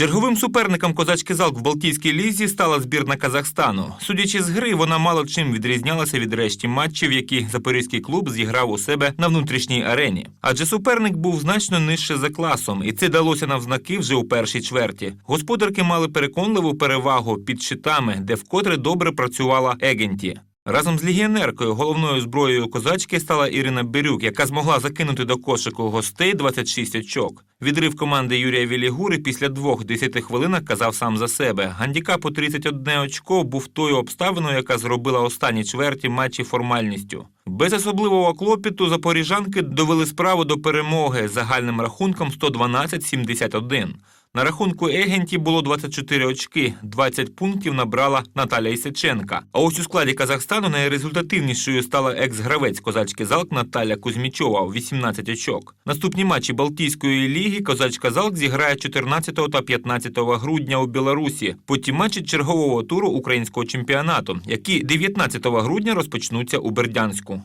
Черговим суперником козачки залк в Балтійській лізі стала збірна Казахстану. Судячи з гри, вона мало чим відрізнялася від решті матчів, які запорізький клуб зіграв у себе на внутрішній арені. Адже суперник був значно нижче за класом, і це далося навзнаки вже у першій чверті. Господарки мали переконливу перевагу під щитами, де вкотре добре працювала Егенті. Разом з легіонеркою головною зброєю козачки стала Ірина Бірюк, яка змогла закинути до кошику гостей 26 очок. Відрив команди Юрія Вілігури після двох 10 хвилинах казав сам за себе. Гандікап у 31 очко був тою обставиною, яка зробила останні чверті матчі формальністю. Без особливого клопіту запоріжанки довели справу до перемоги загальним рахунком 112-71. На рахунку Егенті було 24 очки, 20 пунктів набрала Наталя Ісиченка. А ось у складі Казахстану найрезультативнішою стала екс-гравець козачки залк Наталя Кузьмічова – 18 очок. Наступні матчі Балтійської ліги козачка залк зіграє 14 та 15 грудня у Білорусі. Потім матчі чергового туру українського чемпіонату, які 19 грудня розпочнуться у Бердянську.